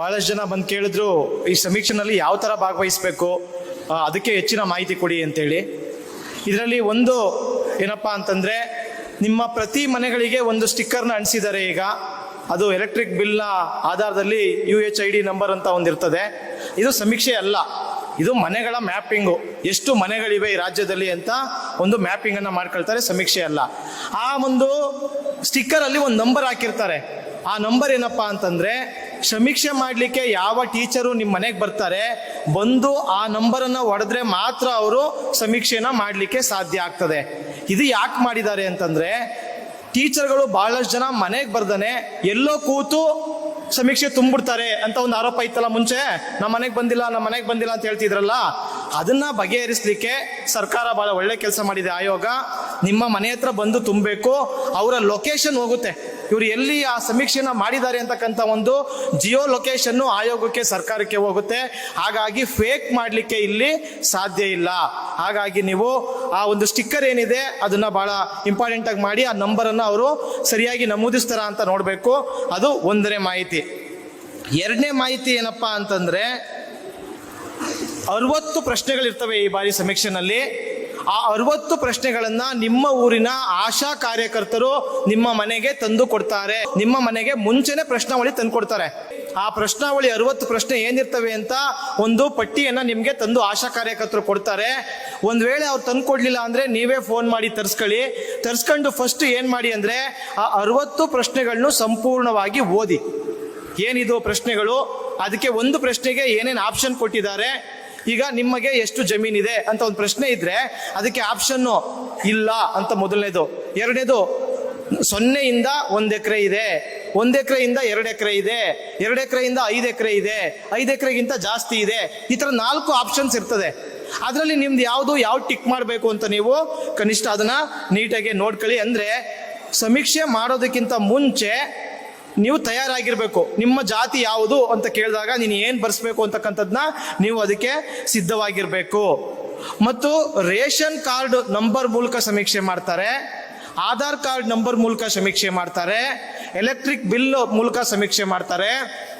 ಬಹಳಷ್ಟು ಜನ ಬಂದು ಕೇಳಿದ್ರು, ಈ ಸಮೀಕ್ಷೆನಲ್ಲಿ ಯಾವ ಥರ ಭಾಗವಹಿಸಬೇಕು? ಅದಕ್ಕೆ ಹೆಚ್ಚಿನ ಮಾಹಿತಿ ಕೊಡಿ ಅಂತೇಳಿ. ಇದರಲ್ಲಿ ಒಂದು ಏನಪ್ಪ ಅಂತಂದರೆ, ನಿಮ್ಮ ಪ್ರತಿ ಮನೆಗಳಿಗೆ ಒಂದು ಸ್ಟಿಕ್ಕರ್ನ ಅಂಟಿಸಿದ್ದಾರೆ ಈಗ. ಅದು ಎಲೆಕ್ಟ್ರಿಕ್ ಬಿಲ್ನ ಆಧಾರದಲ್ಲಿ U H I D number ಅಂತ ಒಂದಿರ್ತದೆ ಇದು ಸಮೀಕ್ಷೆ ಅಲ್ಲ. ಇದು ಮನೆಗಳ ಮ್ಯಾಪಿಂಗು. ಎಷ್ಟು ಮನೆಗಳಿವೆ ಈ ರಾಜ್ಯದಲ್ಲಿ ಅಂತ ಒಂದು ಮ್ಯಾಪಿಂಗ್ ಅನ್ನ ಮಾಡ್ಕೊಳ್ತಾರೆ, ಸಮೀಕ್ಷೆ ಅಲ್ಲ. ಆ ಒಂದು ಸ್ಟಿಕ್ಕರ್ ಅಲ್ಲಿ ಒಂದು ನಂಬರ್ ಹಾಕಿರ್ತಾರೆ. ಆ ನಂಬರ್ ಏನಪ್ಪಾ ಅಂತಂದ್ರೆ ಸಮೀಕ್ಷೆ ಮಾಡಲಿಕ್ಕೆ ಯಾವ ಟೀಚರು ನಿಮ್ಮ ಮನೆಗೆ ಬರ್ತಾರೆ, ಬಂದು ಆ ನಂಬರನ್ನು ಹೊಡೆದ್ರೆ ಮಾತ್ರ ಅವರು ಸಮೀಕ್ಷೆನ ಮಾಡಲಿಕ್ಕೆ ಸಾಧ್ಯ ಆಗ್ತದೆ. ಇದು ಯಾಕೆ ಮಾಡಿದ್ದಾರೆ ಅಂತಂದ್ರೆ, ಟೀಚರ್ಗಳು ಬಹಳಷ್ಟು ಜನ ಮನೆಗೆ ಬರ್ದಾನೆ ಎಲ್ಲೋ ಕೂತು ಸಮೀಕ್ಷೆ ತುಂಬಿಡ್ತಾರೆ ಅಂತ ಒಂದು ಆರೋಪ ಇತ್ತಲ್ಲ ಮುಂಚೆ? ನಮ್ಮ ಮನೆಗೆ ಬಂದಿಲ್ಲ ನಮ್ಮ ಮನೆಗೆ ಬಂದಿಲ್ಲ ಅಂತ ಹೇಳ್ತಿದ್ರಲ್ಲ? ಅದನ್ನ ಬಗೆಹರಿಸಲಿಕ್ಕೆ ಸರ್ಕಾರ ಬಹಳ ಒಳ್ಳೆ ಕೆಲಸ ಮಾಡಿದೆ ಆಯೋಗ. ನಿಮ್ಮ ಮನೆ ಹತ್ರ ಬಂದು ತುಂಬಬೇಕು, ಅವರ ಲೊಕೇಶನ್ ಹೋಗುತ್ತೆ. ಇವರು ಎಲ್ಲಿ ಆ ಸಮೀಕ್ಷೆನ ಮಾಡಿದ್ದಾರೆ ಅಂತಕ್ಕಂಥ ಒಂದು ಜಿಯೋ ಲೊಕೇಶನ್ನು ಆಯೋಗಕ್ಕೆ ಸರ್ಕಾರಕ್ಕೆ ಹೋಗುತ್ತೆ. ಹಾಗಾಗಿ ಫೇಕ್ ಮಾಡಲಿಕ್ಕೆ ಇಲ್ಲಿ ಸಾಧ್ಯ ಇಲ್ಲ. ಹಾಗಾಗಿ ನೀವು ಆ ಒಂದು ಸ್ಟಿಕ್ಕರ್ ಏನಿದೆ ಅದನ್ನ ಬಹಳ ಇಂಪಾರ್ಟೆಂಟ್ ಆಗಿ ಮಾಡಿ ಆ ನಂಬರನ್ನು ಅವರು ಸರಿಯಾಗಿ ನಮೂದಿಸ್ತಾರ ಅಂತ ನೋಡಬೇಕು. ಅದು ಒಂದನೇ ಮಾಹಿತಿ. ಎರಡನೇ ಮಾಹಿತಿ ಏನಪ್ಪಾ ಅಂತಂದ್ರೆ ಅರವತ್ತು ಪ್ರಶ್ನೆಗಳಿರ್ತವೆ ಈ ಬಾರಿ ಸಮೀಕ್ಷೆನಲ್ಲಿ. ಆ ಅರವತ್ತು ಪ್ರಶ್ನೆಗಳನ್ನ ನಿಮ್ಮ ಊರಿನ ಆಶಾ ಕಾರ್ಯಕರ್ತರು ನಿಮ್ಮ ಮನೆಗೆ ತಂದು ಕೊಡ್ತಾರೆ. ನಿಮ್ಮ ಮನೆಗೆ ಮುಂಚೆನೆ ಪ್ರಶ್ನಾವಳಿ ತಂದು ಕೊಡ್ತಾರೆ. ಆ ಪ್ರಶ್ನಾವಳಿ ಅರವತ್ತು ಪ್ರಶ್ನೆ ಏನಿರ್ತವೆ ಅಂತ ಒಂದು ಪಟ್ಟಿಯನ್ನ ನಿಮ್ಗೆ ತಂದು ಆಶಾ ಕಾರ್ಯಕರ್ತರು ಕೊಡ್ತಾರೆ. ಒಂದ್ ವೇಳೆ ಅವ್ರು ತಂದು ಕೊಡ್ಲಿಲ್ಲ ಅಂದ್ರೆ ನೀವೇ ಫೋನ್ ಮಾಡಿ ತರ್ಸ್ಕೊಳ್ಳಿ. ತರ್ಸ್ಕೊಂಡು ಫಸ್ಟ್ ಏನ್ ಮಾಡಿ ಅಂದ್ರೆ ಆ ಅರವತ್ತು ಪ್ರಶ್ನೆಗಳನ್ನು ಸಂಪೂರ್ಣವಾಗಿ ಓದಿ. ಏನಿದು ಪ್ರಶ್ನೆಗಳು? ಅದಕ್ಕೆ ಒಂದು ಪ್ರಶ್ನೆಗೆ ಏನೇನು ಆಪ್ಷನ್ ಕೊಟ್ಟಿದ್ದಾರೆ? ಈಗ ನಿಮಗೆ ಎಷ್ಟು ಜಮೀನಿದೆ ಅಂತ ಒಂದು ಪ್ರಶ್ನೆ ಇದ್ರೆ ಅದಕ್ಕೆ ಆಪ್ಷನ್ನು ಇಲ್ಲ ಅಂತ ಮೊದಲನೇದು. ಎರಡನೇದು ಸೊನ್ನೆಯಿಂದ ಒಂದು ಎಕರೆ ಇದೆ. ಒಂದು ಎಕರೆಯಿಂದ ಎರಡು ಎಕರೆ ಇದೆ. ಎರಡು ಎಕರೆಯಿಂದ ಐದು ಎಕರೆ ಇದೆ. ಐದು ಎಕರೆಗಿಂತ ಜಾಸ್ತಿ ಇದೆ. ಈ ಥರ ನಾಲ್ಕು ಆಪ್ಷನ್ಸ್ ಇರ್ತದೆ. ಅದರಲ್ಲಿ ನಿಮ್ದು ಯಾವುದು, ಯಾವ ಟಿಕ್ ಮಾಡಬೇಕು ಅಂತ ನೀವು ಕನಿಷ್ಠ ಅದನ್ನ ನೀಟಾಗಿ ನೋಡ್ಕೊಳ್ಳಿ. ಅಂದ್ರೆ ಸಮೀಕ್ಷೆ ಮಾಡೋದಕ್ಕಿಂತ ಮುಂಚೆ ನೀವು ತಯಾರಾಗಿರ್ಬೇಕು. ನಿಮ್ಮ ಜಾತಿ ಯಾವುದು ಅಂತ ಕೇಳಿದಾಗ ನೀನು ಏನು ಬರ್ಸ್ಬೇಕು ಅಂತಕ್ಕಂಥದ್ದನ್ನ ನೀವು ಅದಕ್ಕೆ ಸಿದ್ಧವಾಗಿರ್ಬೇಕು. ಮತ್ತು ರೇಷನ್ ಕಾರ್ಡ್ ನಂಬರ್ ಮೂಲಕ ಸಮೀಕ್ಷೆ ಮಾಡ್ತಾರೆ. ಆಧಾರ್ ಕಾರ್ಡ್ ನಂಬರ್ ಮೂಲಕ ಸಮೀಕ್ಷೆ ಮಾಡ್ತಾರೆ. ಎಲೆಕ್ಟ್ರಿಕ್ ಬಿಲ್ ಮೂಲಕ ಸಮೀಕ್ಷೆ ಮಾಡ್ತಾರೆ.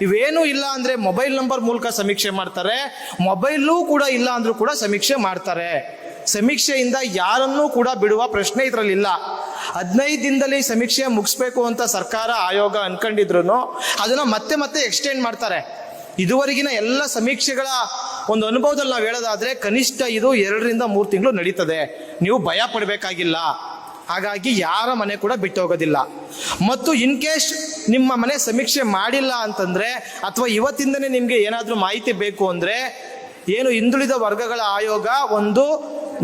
ಇವೇನು ಇಲ್ಲ ಅಂದ್ರೆ ಮೊಬೈಲ್ ನಂಬರ್ ಮೂಲಕ ಸಮೀಕ್ಷೆ ಮಾಡ್ತಾರೆ. ಮೊಬೈಲೂ ಕೂಡ ಇಲ್ಲ ಅಂದ್ರೂ ಕೂಡ ಸಮೀಕ್ಷೆ ಮಾಡ್ತಾರೆ. ಸಮೀಕ್ಷೆಯಿಂದ ಯಾರನ್ನೂ ಕೂಡ ಬಿಡುವ ಪ್ರಶ್ನೆ ಇದರಲ್ಲಿ ಇಲ್ಲ. ಹದಿನೈದು ದಿನದಲ್ಲಿ ಸಮೀಕ್ಷೆ ಮುಗಿಸ್ಬೇಕು ಅಂತ ಸರ್ಕಾರ ಆಯೋಗ ಅನ್ಕೊಂಡಿದ್ರು ಅದನ್ನ ಮತ್ತೆ ಮತ್ತೆ ಎಕ್ಸ್ಟೆಂಡ್ ಮಾಡ್ತಾರೆ. ಇದುವರೆಗಿನ ಎಲ್ಲ ಸಮೀಕ್ಷೆಗಳ ಒಂದು ಅನುಭವದಲ್ಲಿ ನಾವು ಹೇಳೋದಾದ್ರೆ ಕನಿಷ್ಠ ಇದು ಎರಡರಿಂದ ಮೂರು ತಿಂಗಳು ನಡೀತದೆ. ನೀವು ಭಯ ಪಡಬೇಕಾಗಿಲ್ಲ. ಹಾಗಾಗಿ ಯಾರ ಮನೆ ಕೂಡ ಬಿಟ್ಟು ಹೋಗೋದಿಲ್ಲ. ಮತ್ತು ಇನ್ ಕೇಸ್ ನಿಮ್ಮ ಮನೆ ಸಮೀಕ್ಷೆ ಮಾಡಿಲ್ಲ ಅಂತಂದ್ರೆ ಅಥವಾ ಇವತ್ತಿಂದನೇ ನಿಮ್ಗೆ ಏನಾದರೂ ಮಾಹಿತಿ ಬೇಕು ಅಂದ್ರೆ ಏನು ಹಿಂದುಳಿದ ವರ್ಗಗಳ ಆಯೋಗ ಒಂದು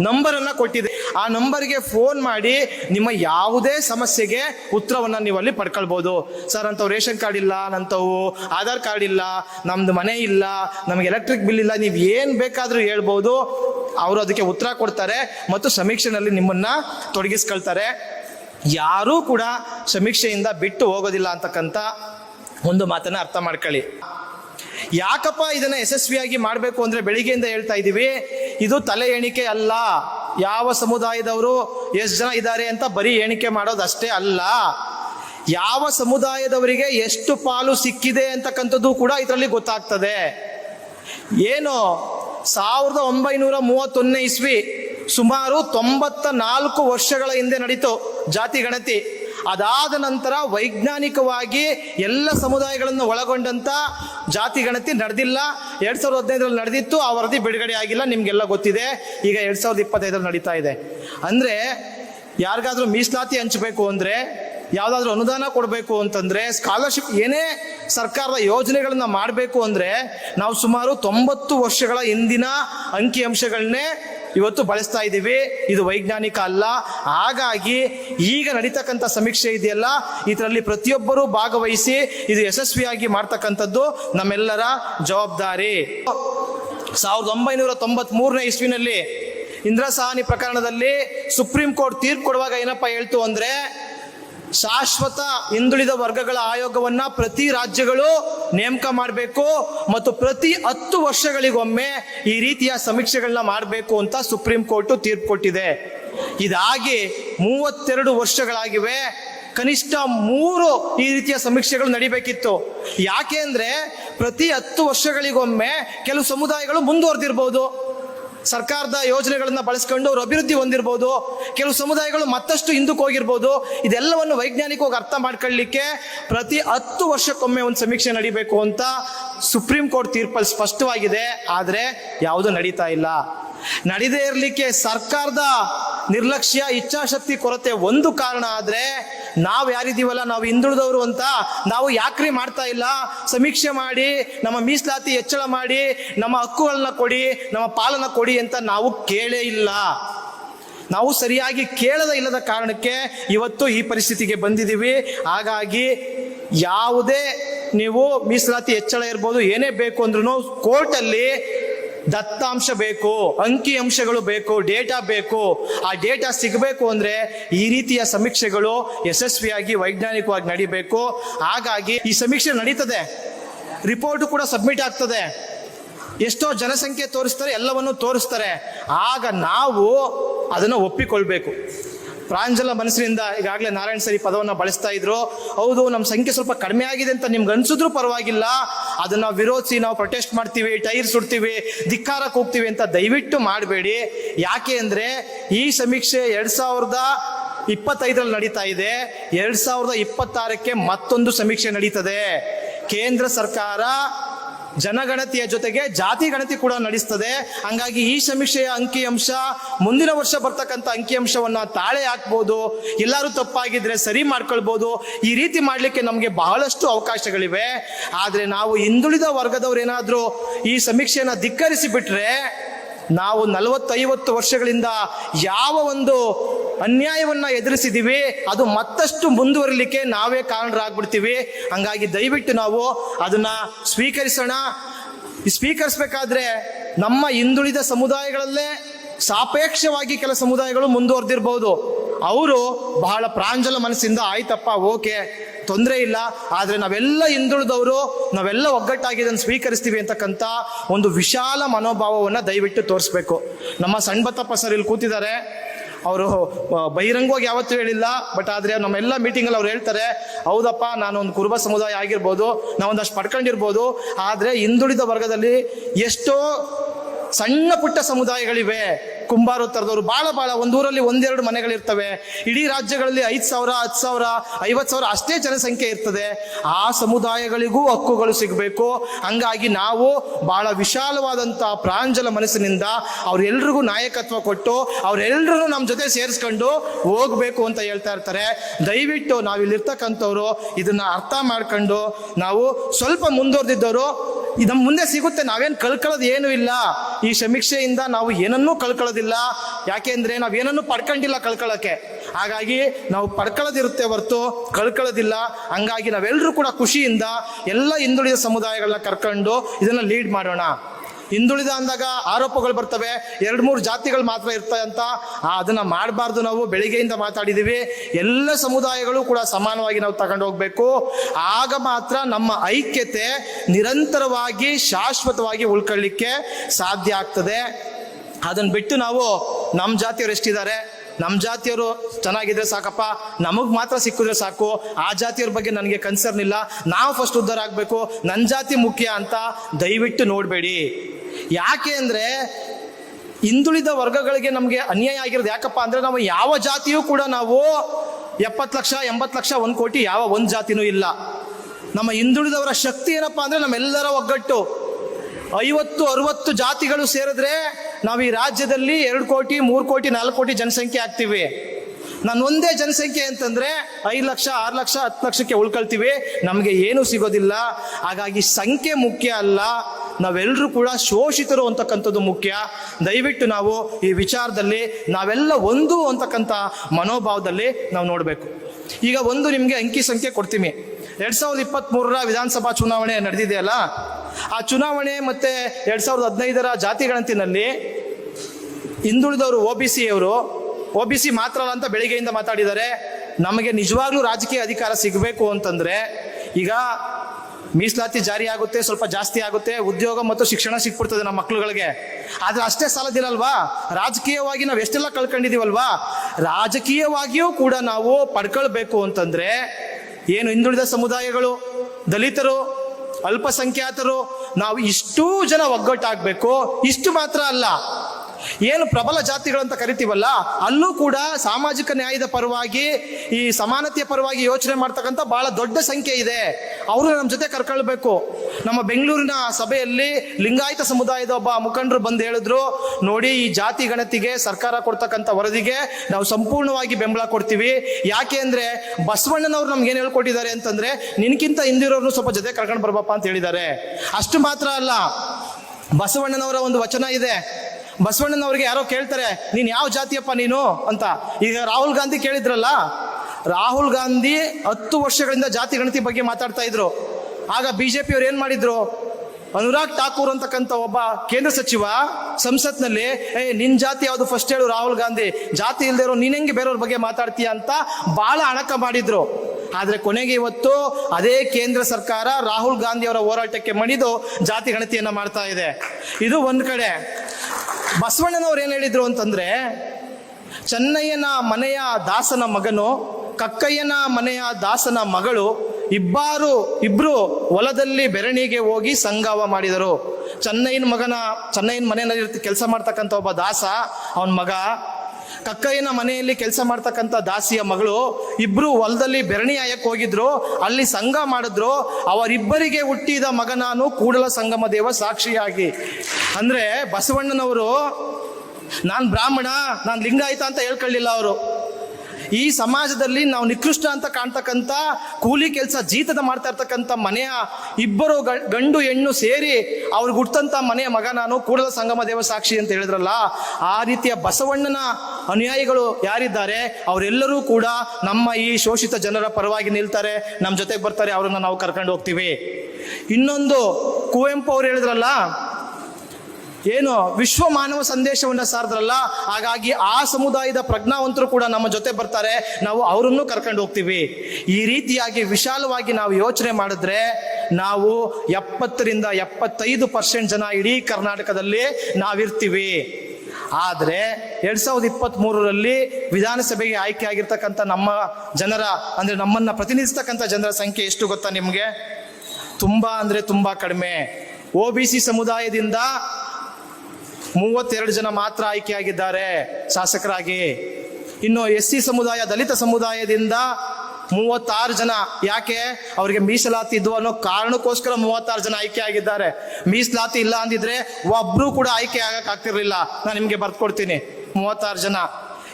ನಂಬರ್ ಅನ್ನ ಕೊಟ್ಟಿದೆ. ಆ ನಂಬರ್ಗೆ ಫೋನ್ ಮಾಡಿ ನಿಮ್ಮ ಯಾವುದೇ ಸಮಸ್ಯೆಗೆ ಉತ್ತರವನ್ನ ನೀವು ಅಲ್ಲಿ ಪಡ್ಕೊಳ್ಬಹುದು ಸರ್ ಅಂತವ್ ರೇಷನ್ ಕಾರ್ಡ್ ಇಲ್ಲ ನಂತವು ಆಧಾರ್ ಕಾರ್ಡ್ ಇಲ್ಲ, ನಮ್ದು ಮನೆ ಇಲ್ಲ, ನಮ್ಗೆ ಎಲೆಕ್ಟ್ರಿಕ್ ಬಿಲ್ ಇಲ್ಲ, ನೀವು ಏನ್ ಬೇಕಾದ್ರೂ ಹೇಳ್ಬೋದು. ಅವರು ಅದಕ್ಕೆ ಉತ್ತರ ಕೊಡ್ತಾರೆ ಮತ್ತು ಸಮೀಕ್ಷೆನಲ್ಲಿ ನಿಮ್ಮನ್ನ ತೊಡಗಿಸ್ಕೊಳ್ತಾರೆ. ಯಾರೂ ಕೂಡ ಸಮೀಕ್ಷೆಯಿಂದ ಬಿಟ್ಟು ಹೋಗೋದಿಲ್ಲ ಅಂತಕ್ಕಂಥ ಒಂದು ಮಾತನ್ನ ಅರ್ಥ ಮಾಡ್ಕೊಳ್ಳಿ. ಯಾಕಪ್ಪ ಇದನ್ನ ಯಶಸ್ವಿಯಾಗಿ ಮಾಡಬೇಕು ಅಂದ್ರೆ ಬೆಳಿಗ್ಗೆಯಿಂದ ಹೇಳ್ತಾ ಇದ್ದೀವಿ, ಇದು ತಲೆ ಎಣಿಕೆ ಅಲ್ಲ. ಯಾವ ಸಮುದಾಯದವರು ಎಷ್ಟು ಜನ ಇದ್ದಾರೆ ಅಂತ ಬರೀ ಎಣಿಕೆ ಮಾಡೋದಷ್ಟೇ ಅಲ್ಲ. ಯಾವ ಸಮುದಾಯದವರಿಗೆ ಎಷ್ಟು ಪಾಲು ಸಿಕ್ಕಿದೆ ಅಂತಕ್ಕಂಥದ್ದು ಕೂಡ ಇದರಲ್ಲಿ ಗೊತ್ತಾಗ್ತದೆ. ಏನು, ಸಾವಿರದ ಒಂಬೈನೂರ ಮೂವತ್ತೊಂದನೇ ಇಸ್ವಿ ಸುಮಾರು ತೊಂಬತ್ತ ನಾಲ್ಕು ವರ್ಷಗಳ ಹಿಂದೆ ನಡೀತು ಜಾತಿ ಗಣತಿ. ಅದಾದ ನಂತರ ವೈಜ್ಞಾನಿಕವಾಗಿ ಎಲ್ಲ ಸಮುದಾಯಗಳನ್ನು ಒಳಗೊಂಡಂತ ಜಾತಿ ಗಣತಿ ನಡೆದಿಲ್ಲ. ಎರಡ್ ಸಾವಿರದ ಹದಿನೈದರಲ್ಲಿ ನಡೆದಿತ್ತು. ಆ ವರದಿ ಬಿಡುಗಡೆ ಆಗಿಲ್ಲ. ನಿಮ್ಗೆಲ್ಲ ಗೊತ್ತಿದೆ. ಈಗ ಎರಡ್ ಸಾವಿರದ ಇಪ್ಪತ್ತೈದರಲ್ಲಿ ನಡೀತಾ ಇದೆ. ಅಂದ್ರೆ ಯಾರಿಗಾದ್ರೂ ಮೀಸಲಾತಿ ಹಂಚಬೇಕು ಅಂದ್ರೆ, ಯಾವ್ದಾದ್ರು ಅನುದಾನ ಕೊಡಬೇಕು ಅಂತಂದ್ರೆ ಸ್ಕಾಲರ್ಶಿಪ್ ಏನೇ ಸರ್ಕಾರದ ಯೋಜನೆಗಳನ್ನ ಮಾಡಬೇಕು ಅಂದ್ರೆ, ನಾವು ಸುಮಾರು ತೊಂಬತ್ತು ವರ್ಷಗಳ ಹಿಂದಿನ ಅಂಕಿಅಂಶಗಳನ್ನೇ ಇವತ್ತು ಬಳಸ್ತಾ ಇದ್ದೀವಿ. ಇದು ವೈಜ್ಞಾನಿಕ ಅಲ್ಲ. ಹಾಗಾಗಿ ಈಗ ನಡೀತಕ್ಕಂಥ ಸಮೀಕ್ಷೆ ಇದೆಯಲ್ಲ. ಇದರಲ್ಲಿ ಪ್ರತಿಯೊಬ್ಬರೂ ಭಾಗವಹಿಸಿ ಇದು ಯಶಸ್ವಿಯಾಗಿ ಮಾಡ್ತಕ್ಕಂಥದ್ದು ನಮ್ಮೆಲ್ಲರ ಜವಾಬ್ದಾರಿ. ಸಾವಿರದ ಒಂಬೈನೂರ ತೊಂಬತ್ ಮೂರನೇ ಇಸ್ವಿನಲ್ಲಿ ಇಂದ್ರ ಸಹಾನಿ ಪ್ರಕರಣದಲ್ಲಿ ಸುಪ್ರೀಂ ಕೋರ್ಟ್ ತೀರ್ಪು ಕೊಡುವಾಗ ಏನಪ್ಪಾ ಹೇಳ್ತು ಅಂದ್ರೆ ಶಾಶ್ವತ ಹಿಂದುಳಿದ ವರ್ಗಗಳ ಆಯೋಗವನ್ನ ಪ್ರತಿ ರಾಜ್ಯಗಳು ನೇಮಕ ಮಾಡಬೇಕು ಮತ್ತು ಪ್ರತಿ ಹತ್ತು ವರ್ಷಗಳಿಗೊಮ್ಮೆ ಈ ರೀತಿಯ ಸಮೀಕ್ಷೆಗಳನ್ನ ಮಾಡಬೇಕು ಅಂತ ಸುಪ್ರೀಂ ಕೋರ್ಟ್ ತೀರ್ಪು ಕೊಟ್ಟಿದೆ. ಇದಾಗಿ ಮೂವತ್ತೆರಡು ವರ್ಷಗಳಾಗಿವೆ. ಕನಿಷ್ಠ ಮೂರು ಈ ರೀತಿಯ ಸಮೀಕ್ಷೆಗಳು ನಡಿಬೇಕಿತ್ತು. ಯಾಕೆ ಅಂದ್ರೆ ಪ್ರತಿ ಹತ್ತು ವರ್ಷಗಳಿಗೊಮ್ಮೆ ಕೆಲವು ಸಮುದಾಯಗಳು ಮುಂದುವರೆದಿರ್ಬೋದು. ಸರ್ಕಾರದ ಯೋಜನೆಗಳನ್ನ ಬಳಸ್ಕೊಂಡು ಅವರು ಅಭಿವೃದ್ಧಿ ಹೊಂದಿರ್ಬೋದು, ಕೆಲವು ಸಮುದಾಯಗಳು ಮತ್ತಷ್ಟು ಹಿಂದಕ್ಕೆ ಹೋಗಿರ್ಬೋದು, ಇದೆಲ್ಲವನ್ನು ವೈಜ್ಞಾನಿಕವಾಗಿ ಅರ್ಥ ಮಾಡ್ಕೊಳ್ಳಿಕ್ಕೆ ಪ್ರತಿ ಹತ್ತು ವರ್ಷಕ್ಕೊಮ್ಮೆ ಒಂದು ಸಮೀಕ್ಷೆ ನಡಿಬೇಕು ಅಂತ ಸುಪ್ರೀಂ ಕೋರ್ಟ್ ತೀರ್ಪಲ್ಲಿ ಸ್ಪಷ್ಟವಾಗಿದೆ. ಆದರೆ ಯಾವುದೂ ನಡೀತಾ ಇಲ್ಲ. ನಡೀದೇ ಇರಲಿಕ್ಕೆ ಸರ್ಕಾರದ ನಿರ್ಲಕ್ಷ್ಯ, ಇಚ್ಛಾಶಕ್ತಿ ಕೊರತೆ ಒಂದು ಕಾರಣ ಆದ್ರೆ ನಾವು ಯಾರಿದ್ದೀವಲ್ಲ, ನಾವು ಹಿಂದುಳಿದವರು ಅಂತ ನಾವು ಯಾಕ್ರಿ ಮಾಡ್ತಾ ಇಲ್ಲ? ಸಮೀಕ್ಷೆ ಮಾಡಿ, ನಮ್ಮ ಮೀಸಲಾತಿ ಹೆಚ್ಚಳ ಮಾಡಿ, ನಮ್ಮ ಹಕ್ಕುಗಳನ್ನ ಕೊಡಿ, ನಮ್ಮ ಪಾಲನ ಕೊಡಿ ಅಂತ ನಾವು ಕೇಳೇ ಇಲ್ಲ. ನಾವು ಸರಿಯಾಗಿ ಕೇಳದ ಇಲ್ಲದ ಕಾರಣಕ್ಕೆ ಇವತ್ತು ಈ ಪರಿಸ್ಥಿತಿಗೆ ಬಂದಿದ್ದೀವಿ. ಹಾಗಾಗಿ ಯಾವುದೇ ನೀವು ಮೀಸಲಾತಿ ಹೆಚ್ಚಳ ಇರ್ಬೋದು, ಏನೇ ಬೇಕು ಅಂದ್ರೂ ಕೋರ್ಟಲ್ಲಿ ದತ್ತಾಂಶ ಬೇಕು, ಅಂಕಿ ಅಂಶಗಳು ಬೇಕು, ಡೇಟಾ ಬೇಕು. ಆ ಡೇಟಾ ಸಿಗಬೇಕು ಅಂದ್ರೆ ಈ ರೀತಿಯ ಸಮೀಕ್ಷೆಗಳು ಯಶಸ್ವಿಯಾಗಿ ವೈಜ್ಞಾನಿಕವಾಗಿ ನಡಿಬೇಕು. ಹಾಗಾಗಿ ಈ ಸಮೀಕ್ಷೆ ನಡೀತದೆ. ರಿಪೋರ್ಟ್ ಕೂಡ ಸಬ್ಮಿಟ್ ಆಗ್ತದೆ. ಎಷ್ಟೋ ಜನಸಂಖ್ಯೆ ತೋರಿಸ್ತಾರೆ, ಎಲ್ಲವನ್ನು ತೋರಿಸ್ತಾರೆ. ಆಗ ನಾವು ಅದನ್ನು ಒಪ್ಪಿಕೊಳ್ಬೇಕು. ಪ್ರಾಂಜಲ ಮನಸ್ಸಿನಿಂದ ಈಗಾಗಲೇ ನಾರಾಯಣ ಸರಿ ಪದವನ್ನು ಬಳಸ್ತಾ ಇದ್ರು. ಹೌದು ನಮ್ಮ ಸಂಖ್ಯೆ ಸ್ವಲ್ಪ ಕಡಿಮೆ ಆಗಿದೆ ಅಂತ ನಿಮ್ಗೆ ಅನ್ಸಿದ್ರು ಪರವಾಗಿಲ್ಲ. ಅದನ್ನ ವಿರೋಧಿಸಿ ನಾವು ಪ್ರೊಟೆಸ್ಟ್ ಮಾಡ್ತೀವಿ, ಟೈರ್ ಸುಡ್ತೀವಿ, ಧಿಕ್ಕಾರಕ್ಕೆ ಹೋಗ್ತೀವಿ ಅಂತ ದಯವಿಟ್ಟು ಮಾಡಬೇಡಿ. ಯಾಕೆ ಅಂದ್ರೆ ಈ ಸಮೀಕ್ಷೆ ಎರಡ್ ಸಾವಿರದ ಇಪ್ಪತ್ತೈದರಲ್ಲಿ ನಡೀತಾ ಇದೆ. ಎರಡ್ ಸಾವಿರದ ಇಪ್ಪತ್ತಾರಕ್ಕೆ ಮತ್ತೊಂದು ಸಮೀಕ್ಷೆ ನಡೀತದೆ. ಕೇಂದ್ರ ಸರ್ಕಾರ ಜನಗಣತಿಯ ಜೊತೆಗೆ ಜಾತಿ ಗಣತಿ ಕೂಡ ನಡೆಸ್ತದೆ. ಹಂಗಾಗಿ ಈ ಸಮೀಕ್ಷೆಯ ಅಂಕಿಅಂಶ, ಮುಂದಿನ ವರ್ಷ ಬರ್ತಕ್ಕಂಥ ಅಂಕಿಅಂಶವನ್ನ ತಾಳೆ ಹಾಕ್ಬೋದು. ಎಲ್ಲರೂ ತಪ್ಪಾಗಿದ್ರೆ ಸರಿ ಮಾಡ್ಕೊಳ್ಬೋದು. ಈ ರೀತಿ ಮಾಡಲಿಕ್ಕೆ ನಮಗೆ ಬಹಳಷ್ಟು ಅವಕಾಶಗಳಿವೆ. ಆದರೆ ನಾವು ಹಿಂದುಳಿದ ವರ್ಗದವ್ರು ಏನಾದರೂ ಈ ಸಮೀಕ್ಷೆಯನ್ನು ಧಿಕ್ಕರಿಸಿ ಬಿಟ್ರೆ ನಾವು ನಲವತ್ತೈವತ್ತು ವರ್ಷಗಳಿಂದ ಯಾವ ಒಂದು ಅನ್ಯಾಯವನ್ನ ಎದುರಿಸಿದೀವಿ, ಅದು ಮತ್ತಷ್ಟು ಮುಂದುವರಿಲಿಕ್ಕೆ ನಾವೇ ಕಾರಣರಾಗ್ಬಿಡ್ತೀವಿ. ಹಂಗಾಗಿ ದಯವಿಟ್ಟು ನಾವು ಅದನ್ನ ಸ್ವೀಕರಿಸೋಣ. ಸ್ವೀಕರಿಸಬೇಕಾದ್ರೆ ನಮ್ಮ ಹಿಂದುಳಿದ ಸಮುದಾಯಗಳಲ್ಲೇ ಸಾಪೇಕ್ಷವಾಗಿ ಕೆಲ ಸಮುದಾಯಗಳು ಮುಂದುವರೆದಿರ್ಬೋದು. ಅವರು ಬಹಳ ಪ್ರಾಂಜಲ ಮನಸ್ಸಿಂದ, ಆಯ್ತಪ್ಪ, ಓಕೆ, ತೊಂದರೆ ಇಲ್ಲ, ಆದರೆ ನಾವೆಲ್ಲ ಹಿಂದುಳಿದವರು, ನಾವೆಲ್ಲ ಒಗ್ಗಟ್ಟಾಗಿ ಇದನ್ನು ಸ್ವೀಕರಿಸ್ತೀವಿ ಅಂತಕ್ಕಂಥ ಒಂದು ವಿಶಾಲ ಮನೋಭಾವವನ್ನು ದಯವಿಟ್ಟು ತೋರಿಸ್ಬೇಕು. ನಮ್ಮ ಸಣ್ಬತ್ತಪ್ಪ ಸರ್ ಇಲ್ಲಿ ಕೂತಿದ್ದಾರೆ. ಅವರು ಬಹಿರಂಗವಾಗಿ ಯಾವತ್ತೂ ಹೇಳಿಲ್ಲ ಬಟ್ ಆದರೆ ನಮ್ಮೆಲ್ಲ ಮೀಟಿಂಗಲ್ಲಿ ಅವ್ರು ಹೇಳ್ತಾರೆ, ಹೌದಪ್ಪ, ನಾನು ಒಂದು ಕುರುಬ ಸಮುದಾಯ ಆಗಿರ್ಬೋದು, ನಾವು ಒಂದಷ್ಟು ಪಡ್ಕೊಂಡಿರ್ಬೋದು, ಆದರೆ ಹಿಂದುಳಿದ ವರ್ಗದಲ್ಲಿ ಎಷ್ಟೋ ಸಣ್ಣ ಪುಟ್ಟ ಸಮುದಾಯಗಳಿವೆ. ಕುಂಬಾರ ತರದವರು ಭಾಳ ಭಾಳ ಒಂದೂರಲ್ಲಿ ಒಂದೆರಡು ಮನೆಗಳಿರ್ತವೆ. ಇಡೀ ರಾಜ್ಯಗಳಲ್ಲಿ ಐದು ಸಾವಿರ ಹತ್ತು ಸಾವಿರ, ಐವತ್ತು ಸಾವಿರ ಅಷ್ಟೇ ಜನಸಂಖ್ಯೆ ಇರ್ತದೆ. ಆ ಸಮುದಾಯಗಳಿಗೂ ಹಕ್ಕುಗಳು ಸಿಗಬೇಕು. ಹಂಗಾಗಿ ನಾವು ಬಹಳ ವಿಶಾಲವಾದಂಥ ಪ್ರಾಂಜಲ ಮನಸ್ಸಿನಿಂದ ಅವರೆಲ್ರಿಗೂ ನಾಯಕತ್ವ ಕೊಟ್ಟು ಅವರೆಲ್ಲರೂ ನಮ್ಮ ಜೊತೆ ಸೇರಿಸ್ಕೊಂಡು ಹೋಗ್ಬೇಕು ಅಂತ ಹೇಳ್ತಾ ಇರ್ತಾರೆ. ದಯವಿಟ್ಟು ನಾವಿಲ್ಲಿರ್ತಕ್ಕಂಥವ್ರು ಇದನ್ನ ಅರ್ಥ ಮಾಡ್ಕೊಂಡು ನಾವು ಸ್ವಲ್ಪ ಮುಂದುವರೆದಿದ್ದವರು ನಮ್ಮ ಮುಂದೆ ಸಿಗುತ್ತೆ, ನಾವೇನು ಕಳ್ಕೊಳ್ಳೋದು ಏನೂ ಇಲ್ಲ. ಈ ಸಮೀಕ್ಷೆಯಿಂದ ನಾವು ಏನನ್ನೂ ಕಳ್ಕೊಳ್ಳೋದಿಲ್ಲ. ಯಾಕೆಂದ್ರೆ ನಾವೇನನ್ನು ಪಡ್ಕೊಂಡಿಲ್ಲ ಕಳ್ಕೊಳ್ಳೋಕ್ಕೆ ಹಾಗಾಗಿ ನಾವು ಪಡ್ಕೊಳ್ಳೋದಿರುತ್ತೆ ಹೊರತು ಕಳ್ಕೊಳ್ಳೋದಿಲ್ಲ. ಹಂಗಾಗಿ ನಾವೆಲ್ಲರೂ ಕೂಡ ಖುಷಿಯಿಂದ ಎಲ್ಲ ಹಿಂದುಳಿದ ಸಮುದಾಯಗಳನ್ನ ಕರ್ಕೊಂಡು ಇದನ್ನ ಲೀಡ್ ಮಾಡೋಣ. ಹಿಂದುಳಿದ ಅಂದಾಗ ಆರೋಪಗಳು ಬರ್ತವೆ. ಎರಡು ಮೂರು ಜಾತಿಗಳು ಮಾತ್ರ ಇರ್ತವೆ ಅಂತ. ಅದನ್ನ ಮಾಡಬಾರ್ದು ನಾವು. ಬೆಳಿಗ್ಗೆಯಿಂದ ಮಾತಾಡಿದೀವಿ. ಎಲ್ಲ ಸಮುದಾಯಗಳು ಕೂಡ ಸಮಾನವಾಗಿ ನಾವು ತಗೊಂಡು ಹೋಗ್ಬೇಕು. ಆಗ ಮಾತ್ರ ನಮ್ಮ ಐಕ್ಯತೆ ನಿರಂತರವಾಗಿ, ಶಾಶ್ವತವಾಗಿ ಉಳ್ಕೊಳ್ಳಿಕ್ಕೆ ಸಾಧ್ಯ ಆಗ್ತದೆ. ಅದನ್ನ ಬಿಟ್ಟು ನಾವು ನಮ್ಮ ಜಾತಿಯವರು ಎಷ್ಟಿದ್ದಾರೆ? ನಮ್ಮ ಜಾತಿಯವರು ಚೆನ್ನಾಗಿದ್ರೆ ಸಾಕಪ್ಪ. ನಮಗೆ ಮಾತ್ರ ಸಿಕ್ಕಿದ್ರೆ ಸಾಕು. ಆ ಜಾತಿಯವ್ರ ಬಗ್ಗೆ ನನಗೆ ಕನ್ಸರ್ನ್ ಇಲ್ಲ. ನಾವು ಫಸ್ಟ್ ಉದ್ಧಾರ ಆಗಬೇಕು. ನನ್ನ ಜಾತಿ ಮುಖ್ಯ ಅಂತ ದಯವಿಟ್ಟು ನೋಡಬೇಡಿ. ಯಾಕೆ ಅಂದರೆ ಹಿಂದುಳಿದ ವರ್ಗಗಳಿಗೆ ನಮಗೆ ಅನ್ಯಾಯ ಆಗಿರೋದು ಯಾಕಪ್ಪ ಅಂದರೆ ನಾವು ಯಾವ ಜಾತಿಯೂ ಕೂಡ ನಾವು ಎಪ್ಪತ್ತು ಲಕ್ಷ, ಎಂಬತ್ತು ಲಕ್ಷ, ಒಂದು ಕೋಟಿ ಯಾವ ಒಂದು ಜಾತಿನೂ ಇಲ್ಲ. ನಮ್ಮ ಹಿಂದುಳಿದವರ ಶಕ್ತಿ ಏನಪ್ಪಾ ಅಂದರೆ ನಮ್ಮೆಲ್ಲರ ಒಗ್ಗಟ್ಟು. ಐವತ್ತು, ಅರವತ್ತು ಜಾತಿಗಳು ಸೇರಿದ್ರೆ ನಾವು ಈ ರಾಜ್ಯದಲ್ಲಿ ಎರಡು ಕೋಟಿ, ಮೂರು ಕೋಟಿ, ನಾಲ್ಕು ಕೋಟಿ ಜನಸಂಖ್ಯೆ ಆಗ್ತೀವಿ. ನಾನು ಒಂದೇ ಜನಸಂಖ್ಯೆ ಅಂತಂದ್ರೆ ಐದು ಲಕ್ಷ, ಆರು ಲಕ್ಷ, ಹತ್ತು ಲಕ್ಷಕ್ಕೆ ಉಳ್ಕೊಳ್ತೀವಿ. ನಮಗೆ ಏನೂ ಸಿಗೋದಿಲ್ಲ. ಹಾಗಾಗಿ ಸಂಖ್ಯೆ ಮುಖ್ಯ ಅಲ್ಲ. ನಾವೆಲ್ಲರೂ ಕೂಡ ಶೋಷಿತರು ಅಂತಕ್ಕಂಥದ್ದು ಮುಖ್ಯ. ದಯವಿಟ್ಟು ನಾವು ಈ ವಿಚಾರದಲ್ಲಿ ನಾವೆಲ್ಲ ಒಂದು ಅಂತಕ್ಕಂಥ ಮನೋಭಾವದಲ್ಲಿ ನಾವು ನೋಡಬೇಕು. ಈಗ ಒಂದು ನಿಮಗೆ ಅಂಕಿ ಸಂಖ್ಯೆ ಕೊಡ್ತೀನಿ. ಎರಡ್ ಸಾವಿರದ ಇಪ್ಪತ್ತ್ ಮೂರರ ವಿಧಾನಸಭಾ ಚುನಾವಣೆ ನಡೆದಿದೆಯಲ್ಲ ಆ ಚುನಾವಣೆ ಮತ್ತೆ ಎರಡ್ ಸಾವಿರದ ಹದಿನೈದರ ಜಾತಿ ಗಣತಿನಲ್ಲಿ ಹಿಂದುಳಿದವರು ಒ ಬಿ ಸಿ ಅವರು ಒ ಬಿ ಸಿ ಮಾತ್ರ ಅಂತ ಬೆಳಿಗ್ಗೆಯಿಂದ ಮಾತಾಡಿದ್ದಾರೆ. ನಮಗೆ ನಿಜವಾಗ್ಲೂ ರಾಜಕೀಯ ಅಧಿಕಾರ ಸಿಗಬೇಕು ಅಂತಂದ್ರೆ ಈಗ ಮೀಸಲಾತಿ ಜಾರಿ ಆಗುತ್ತೆ, ಸ್ವಲ್ಪ ಜಾಸ್ತಿ ಆಗುತ್ತೆ, ಉದ್ಯೋಗ ಮತ್ತು ಶಿಕ್ಷಣ ಸಿಕ್ಬಿಡ್ತದೆ ನಮ್ಮ ಮಕ್ಕಳುಗಳಿಗೆ ಆದ್ರೆ ಅಷ್ಟೇ ಸಾಲದಿರಲ್ವಾ? ರಾಜಕೀಯವಾಗಿ ನಾವು ಎಷ್ಟೆಲ್ಲ ಕಳ್ಕೊಂಡಿದೀವಲ್ವಾ? ರಾಜಕೀಯವಾಗಿಯೂ ಕೂಡ ನಾವು ಪಡ್ಕೊಳ್ಬೇಕು ಅಂತಂದ್ರೆ ಏನು ಹಿಂದುಳಿದ ಸಮುದಾಯಗಳು, ದಲಿತರು, ಅಲ್ಪಸಂಖ್ಯಾತರು, ನಾವು ಇಷ್ಟೂ ಜನ ಒಗ್ಗಟ್ಟಾಗಬೇಕು. ಇಷ್ಟು ಮಾತ್ರ ಅಲ್ಲ. ಏನು ಪ್ರಬಲ ಜಾತಿಗಳು ಅಂತ ಕರಿತೀವಲ್ಲ, ಅಲ್ಲೂ ಕೂಡ ಸಾಮಾಜಿಕ ನ್ಯಾಯದ ಪರವಾಗಿ, ಈ ಸಮಾನತೆಯ ಪರವಾಗಿ ಯೋಚನೆ ಮಾಡ್ತಕ್ಕಂಥ ಬಹಳ ದೊಡ್ಡ ಸಂಖ್ಯೆ ಇದೆ. ಅವರು ನಮ್ಮ ಜೊತೆ ಕರ್ಕೊಳ್ಬೇಕು. ನಮ್ಮ ಬೆಂಗಳೂರಿನ ಸಭೆಯಲ್ಲಿ ಲಿಂಗಾಯತ ಸಮುದಾಯದ ಒಬ್ಬ ಮುಖಂಡರು ಬಂದು ಹೇಳಿದ್ರು, ನೋಡಿ ಈ ಜಾತಿ ಗಣತಿಗೆ ಸರ್ಕಾರ ಕೊಡ್ತಕ್ಕಂಥ ವರದಿಗೆ ನಾವು ಸಂಪೂರ್ಣವಾಗಿ ಬೆಂಬಲ ಕೊಡ್ತೀವಿ. ಯಾಕೆ ಅಂದ್ರೆ ಬಸವಣ್ಣನವ್ರು ನಮ್ಗೆ ಏನ್ ಹೇಳ್ಕೊಟ್ಟಿದ್ದಾರೆ ಅಂತಂದ್ರೆ, ನಿನ್ಕಿಂತ ಹಿಂದಿರೋರ್ನು ಸ್ವಲ್ಪ ಜೊತೆ ಕರ್ಕೊಂಡು ಬರ್ಬಪ್ಪ ಅಂತ ಹೇಳಿದ್ದಾರೆ. ಅಷ್ಟು ಮಾತ್ರ ಅಲ್ಲ, ಬಸವಣ್ಣನವರ ಒಂದು ವಚನ ಇದೆ. ಬಸವಣ್ಣನವ್ರಿಗೆ ಯಾರೋ ಕೇಳ್ತಾರೆ, ನೀನು ಯಾವ ಜಾತಿಯಪ್ಪ ನೀನು? ಅಂತ. ಈಗ ರಾಹುಲ್ ಗಾಂಧಿ ಕೇಳಿದ್ರಲ್ಲ, ರಾಹುಲ್ ಗಾಂಧಿ ಹತ್ತು ವರ್ಷಗಳಿಂದ ಜಾತಿ ಗಣತಿ ಬಗ್ಗೆ ಮಾತಾಡ್ತಾ ಇದ್ರು. ಆಗ ಬಿಜೆಪಿ ಅವ್ರು ಏನ್ ಮಾಡಿದ್ರು? ಅನುರಾಗ್ ಠಾಕೂರ್ ಅಂತಕ್ಕಂಥ ಒಬ್ಬ ಕೇಂದ್ರ ಸಚಿವ ಸಂಸತ್ನಲ್ಲಿ, ಏ, ನಿನ್ ಜಾತಿ ಯಾವುದು ಫಸ್ಟ್ ಹೇಳು ರಾಹುಲ್ ಗಾಂಧಿ. ಜಾತಿ ಇಲ್ಲದೆ ಇರೋ, ನೀನ್ ಹೆಂಗೆ ಬೇರೆಯವ್ರ ಬಗ್ಗೆ ಮಾತಾಡ್ತೀಯ? ಅಂತ ಬಹಳ ಅಣಕ ಮಾಡಿದ್ರು. ಆದ್ರೆ ಕೊನೆಗೆ ಇವತ್ತು ಅದೇ ಕೇಂದ್ರ ಸರ್ಕಾರ ರಾಹುಲ್ ಗಾಂಧಿ ಅವರ ಹೋರಾಟಕ್ಕೆ ಮಣಿದು ಜಾತಿ ಗಣತಿಯನ್ನ ಮಾಡ್ತಾ ಇದೆ. ಇದು ಒಂದ್ ಕಡೆ. ಬಸವಣ್ಣನವ್ರು ಏನು ಹೇಳಿದ್ರು ಅಂತಂದ್ರೆ, ಚೆನ್ನಯ್ಯನ ಮನೆಯ ದಾಸನ ಮಗನು, ಕಕ್ಕಯ್ಯನ ಮನೆಯ ದಾಸನ ಮಗಳು, ಇಬ್ಬರು, ಇಬ್ರು ಹೊಲದಲ್ಲಿ ಬೆರಣಿಗೆ ಹೋಗಿ ಸಂಗಾವ ಮಾಡಿದರು. ಚೆನ್ನಯ್ಯನ ಮಗನ, ಚೆನ್ನಯ್ಯನ ಮನೆಯಲ್ಲಿ ಕೆಲಸ ಮಾಡ್ತಕ್ಕಂಥ ಒಬ್ಬ ದಾಸ, ಅವನ ಮಗ ಕಕ್ಕಯ್ಯನ ಮನೆಯಲ್ಲಿ ಕೆಲಸ ಮಾಡ್ತಕ್ಕಂಥ ದಾಸಿಯ ಮಗಳು ಇಬ್ರು ಹೊಲದಲ್ಲಿ ಬೆರಣಿ ಆಯಕ್ಕೆ ಹೋಗಿದ್ರು. ಅಲ್ಲಿ ಸಂಘ ಮಾಡಿದ್ರು. ಅವರಿಬ್ಬರಿಗೆ ಹುಟ್ಟಿದ ಮಗ ನಾನು ಕೂಡಲ ಸಂಗಮ ದೇವ ಸಾಕ್ಷಿಯಾಗಿ. ಅಂದ್ರೆ ಬಸವಣ್ಣನವರು, ನಾನ್ ಬ್ರಾಹ್ಮಣ, ನಾನ್ ಲಿಂಗಾಯಿತ ಅಂತ ಹೇಳ್ಕೊಳ್ಳಿಲ್ಲ ಅವರು. ಈ ಸಮಾಜದಲ್ಲಿ ನಾವು ನಿಕೃಷ್ಟ ಅಂತ ಕಾಣ್ತಕ್ಕಂಥ ಕೂಲಿ ಕೆಲಸ ಜೀತದ ಮಾಡ್ತಾ ಇರ್ತಕ್ಕಂಥ ಮನೆಯ ಇಬ್ಬರು ಗಂಡು ಹೆಣ್ಣು ಸೇರಿ ಅವ್ರಿಗೆ ಹುಟ್ಟಂತ ಮನೆಯ ಮಗ ನಾನು ಕೂಡಲ ಸಂಗಮ ದೇವ ಸಾಕ್ಷಿ ಅಂತ ಹೇಳಿದ್ರಲ್ಲ. ಆ ರೀತಿಯ ಬಸವಣ್ಣನ ಅನುಯಾಯಿಗಳು ಯಾರಿದ್ದಾರೆ, ಅವರೆಲ್ಲರೂ ಕೂಡ ನಮ್ಮ ಈ ಶೋಷಿತ ಜನರ ಪರವಾಗಿ ನಿಲ್ತಾರೆ. ನಮ್ಮ ಜೊತೆಗೆ ಬರ್ತಾರೆ, ಅವರನ್ನು ನಾವು ಕರ್ಕೊಂಡು ಹೋಗ್ತೀವಿ. ಇನ್ನೊಂದು, ಕುವೆಂಪು ಅವ್ರು ಹೇಳಿದ್ರಲ್ಲ, ಏನು, ವಿಶ್ವ ಮಾನವ ಸಂದೇಶವನ್ನ ಸಾರದ್ರಲ್ಲ? ಹಾಗಾಗಿ ಆ ಸಮುದಾಯದ ಪ್ರಜ್ಞಾವಂತರು ಕೂಡ ನಮ್ಮ ಜೊತೆ ಬರ್ತಾರೆ, ನಾವು ಅವರನ್ನು ಕರ್ಕೊಂಡು ಹೋಗ್ತೀವಿ. ಈ ರೀತಿಯಾಗಿ ವಿಶಾಲವಾಗಿ ನಾವು ಯೋಚನೆ ಮಾಡಿದ್ರೆ, ನಾವು ಎಪ್ಪತ್ತರಿಂದ ಎಪ್ಪತ್ತೈದು ಪರ್ಸೆಂಟ್ ಜನ ಇಡೀ ಕರ್ನಾಟಕದಲ್ಲಿ ನಾವಿರ್ತೀವಿ. ಆದ್ರೆ ಎರಡ್ ಸಾವಿರದ ಇಪ್ಪತ್ತ್ ಮೂರರಲ್ಲಿ ವಿಧಾನಸಭೆಗೆ ಆಯ್ಕೆ ಆಗಿರ್ತಕ್ಕಂಥ ನಮ್ಮ ಜನರ, ಅಂದ್ರೆ ನಮ್ಮನ್ನ ಪ್ರತಿನಿಧಿಸ್ತಕ್ಕಂಥ ಜನರ ಸಂಖ್ಯೆ ಎಷ್ಟು ಗೊತ್ತಾ ನಿಮಗೆ? ತುಂಬಾ ಅಂದ್ರೆ ತುಂಬಾ ಕಡಿಮೆ. ಒ ಬಿ ಸಿ ಸಮುದಾಯದಿಂದ ಮೂವತ್ತೆರಡು ಜನ ಮಾತ್ರ ಆಯ್ಕೆಯಾಗಿದ್ದಾರೆ ಶಾಸಕರಾಗಿ. ಇನ್ನು ಎಸ್ ಸಿ ಸಮುದಾಯ, ದಲಿತ ಸಮುದಾಯದಿಂದ ಮೂವತ್ತಾರು ಜನ. ಯಾಕೆ? ಅವರಿಗೆ ಮೀಸಲಾತಿ ಇದ್ವು ಅನ್ನೋ ಕಾರಣಕ್ಕೋಸ್ಕರ ಮೂವತ್ತಾರು ಜನ ಆಯ್ಕೆ ಆಗಿದ್ದಾರೆ. ಮೀಸಲಾತಿ ಇಲ್ಲ ಅಂದಿದ್ರೆ ಒಬ್ರು ಕೂಡ ಆಯ್ಕೆ ಆಗಕ್ ಆಗ್ತಿರ್ಲಿಲ್ಲ. ನಾನು ನಿಮ್ಗೆ ಬರ್ಕೊಡ್ತೀನಿ ಮೂವತ್ತಾರು ಜನ.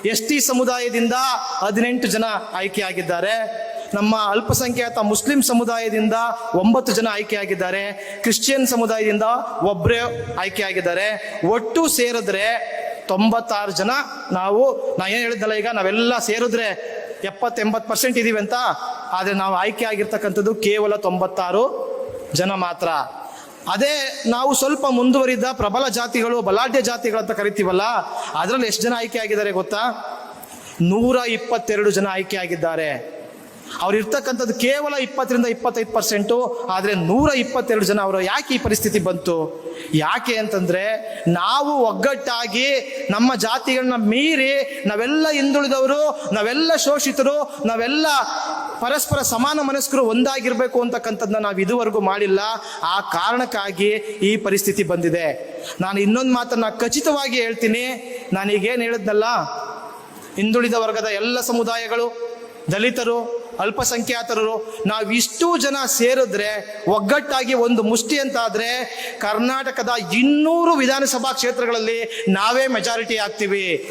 ಎಸ್ ಟಿ ಸಮುದಾಯದಿಂದ ಹದಿನೆಂಟು ಜನ ಆಯ್ಕೆ ಆಗಿದ್ದಾರೆ. ನಮ್ಮ ಅಲ್ಪಸಂಖ್ಯಾತ ಮುಸ್ಲಿಂ ಸಮುದಾಯದಿಂದ ಒಂಬತ್ತು ಜನ ಆಯ್ಕೆಯಾಗಿದ್ದಾರೆ ಕ್ರಿಶ್ಚಿಯನ್ ಸಮುದಾಯದಿಂದ ಒಬ್ಬರೇ ಆಯ್ಕೆಯಾಗಿದ್ದಾರೆ ಒಟ್ಟು ಸೇರಿದ್ರೆ ತೊಂಬತ್ತಾರು ಜನ ನಾವು, ನಾ ಏನು ಹೇಳಿದ್ನಲ್ಲ ಈಗ, ನಾವೆಲ್ಲ ಸೇರಿದ್ರೆ ಎಪ್ಪತ್ತು ಎಂಬತ್ತು ಪರ್ಸೆಂಟ್ ಇದೀವಿ ಅಂತ. ಆದರೆ ನಾವು ಆಯ್ಕೆ ಆಗಿರ್ತಕ್ಕಂಥದ್ದು ಕೇವಲ ತೊಂಬತ್ತಾರು ಜನ ಮಾತ್ರ. ಅದೇ ನಾವು ಸ್ವಲ್ಪ ಮುಂದುವರಿದ ಪ್ರಬಲ ಜಾತಿಗಳು, ಬಲಾಢ್ಯ ಜಾತಿಗಳು ಅಂತ ಕರಿತೀವಲ್ಲ, ಅದರಲ್ಲಿ ಎಷ್ಟು ಜನ ಆಯ್ಕೆ ಆಗಿದ್ದಾರೆ ಗೊತ್ತಾ? ನೂರ ಇಪ್ಪತ್ತೆರಡು ಜನ ಆಯ್ಕೆ ಆಗಿದ್ದಾರೆ. ಅವ್ರು ಇರ್ತಕ್ಕಂಥದ್ದು ಕೇವಲ ಇಪ್ಪತ್ತರಿಂದ ಇಪ್ಪತ್ತೈದು ಪರ್ಸೆಂಟು, ಆದರೆ ನೂರ ಇಪ್ಪತ್ತೆರಡು ಜನ ಅವರು ಯಾಕೆ ಈ ಪರಿಸ್ಥಿತಿ ಬಂತು? ಯಾಕೆ ಅಂತಂದರೆ ನಾವು ಒಗ್ಗಟ್ಟಾಗಿ ನಮ್ಮ ಜಾತಿಗಳನ್ನ ಮೀರಿ ನಾವೆಲ್ಲ ಹಿಂದುಳಿದವರು, ನಾವೆಲ್ಲ ಶೋಷಿತರು, ನಾವೆಲ್ಲ ಪರಸ್ಪರ ಸಮಾನ ಮನಸ್ಕರು ಒಂದಾಗಿರಬೇಕು ಅಂತಕ್ಕಂಥದ್ದನ್ನ ನಾವು ಇದುವರೆಗೂ ಮಾಡಿಲ್ಲ. ಆ ಕಾರಣಕ್ಕಾಗಿ ಈ ಪರಿಸ್ಥಿತಿ ಬಂದಿದೆ. ನಾನು ಇನ್ನೊಂದು ಮಾತನ್ನ ಖಚಿತವಾಗಿ ಹೇಳ್ತೀನಿ. ನಾನೀಗೇನು ಹೇಳಿದ್ನಲ್ಲ, ಹಿಂದುಳಿದ ವರ್ಗದ ಎಲ್ಲ ಸಮುದಾಯಗಳು, ದಲಿತರು ಅಲ್ಪಸಂಖ್ಯಾತರು, ನಾವು ಇಷ್ಟು ಜನ ಸೇರಿದ್ರೆ, ಒಗ್ಗಟ್ಟಾಗಿ ಒಂದು ಮುಷ್ಟಿ ಅಂತಾದರೆ, ಕರ್ನಾಟಕದ ಇನ್ನೂರು ವಿಧಾನಸಭಾ ಕ್ಷೇತ್ರಗಳಲ್ಲಿ ನಾವೇ ಮೆಜಾರಿಟಿ ಆಗ್ತೀವಿ.